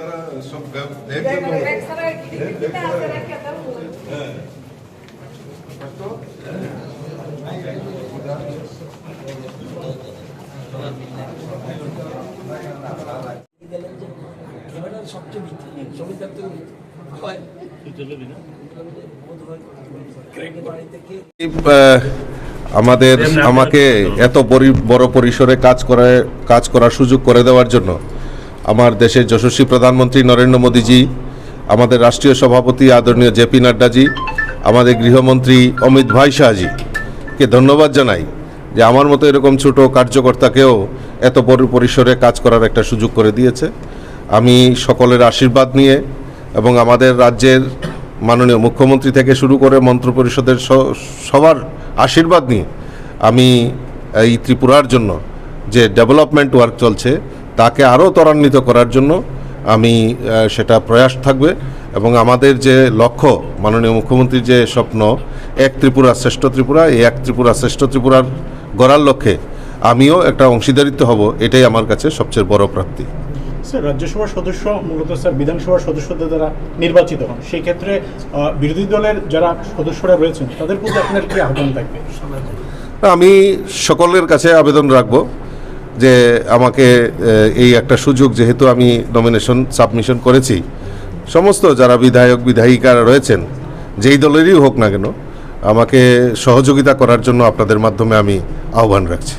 তারা সব দেখবে সবচেয়ে ভিত্তি থেকে ভিত্তি। হয়। হয় আহ, আমাদের আমাকে এত বড় পরিসরে কাজ করে কাজ করার সুযোগ করে দেওয়ার জন্য আমার দেশের যশস্বী প্রধানমন্ত্রী নরেন্দ্র মোদীজি, আমাদের রাষ্ট্রীয় সভাপতি আদরণীয় জেপি নাড্ডাজি, আমাদের গৃহমন্ত্রী অমিত ভাই শাহজিকে ধন্যবাদ জানাই যে আমার মতো এরকম ছোট কার্যকর্তাকেও এত বড় পরিসরে কাজ করার একটা সুযোগ করে দিয়েছে। আমি সকলের আশীর্বাদ নিয়ে এবং আমাদের রাজ্যের মাননীয় মুখ্যমন্ত্রী থেকে শুরু করে মন্ত্রপরিষদের সবার আশীর্বাদ নিয়ে আমি এই ত্রিপুরার জন্য যে ডেভেলপমেন্ট ওয়ার্ক চলছে তাকে আরও ত্বরান্বিত করার জন্য আমি সেটা প্রয়াস থাকবে। এবং আমাদের যে লক্ষ্য মাননীয় মুখ্যমন্ত্রীর যে স্বপ্ন এক ত্রিপুরা শ্রেষ্ঠ ত্রিপুরা এই এক ত্রিপুরা শ্রেষ্ঠ ত্রিপুরার গড়ার লক্ষ্যে আমিও একটা অংশীদারিত্ব হব এটাই আমার কাছে সবচেয়ে বড় প্রাপ্তি। স্যার রাজ্যসভার সদস্য মূলত স্যার বিধানসভার সদস্যদের দ্বারা নির্বাচিত হন। সেই ক্ষেত্রে বিরোধী দলের যারা সদস্যরা রয়েছেন তাদের প্রতি আপনার কি আহ্বান থাকবে? আমি সকলের কাছে আবেদন রাখব। যে আমাকে এই একটা সুযোগ যেহেতু আমি নমিনেশন সাবমিশন করেছি সমস্ত যারা বিধায়ক বিধায়িকারা রয়েছেন যেই দলেরই হোক না কেন আমাকে সহযোগিতা করার জন্য আপনাদের মাধ্যমে আমি আহ্বান রাখছি।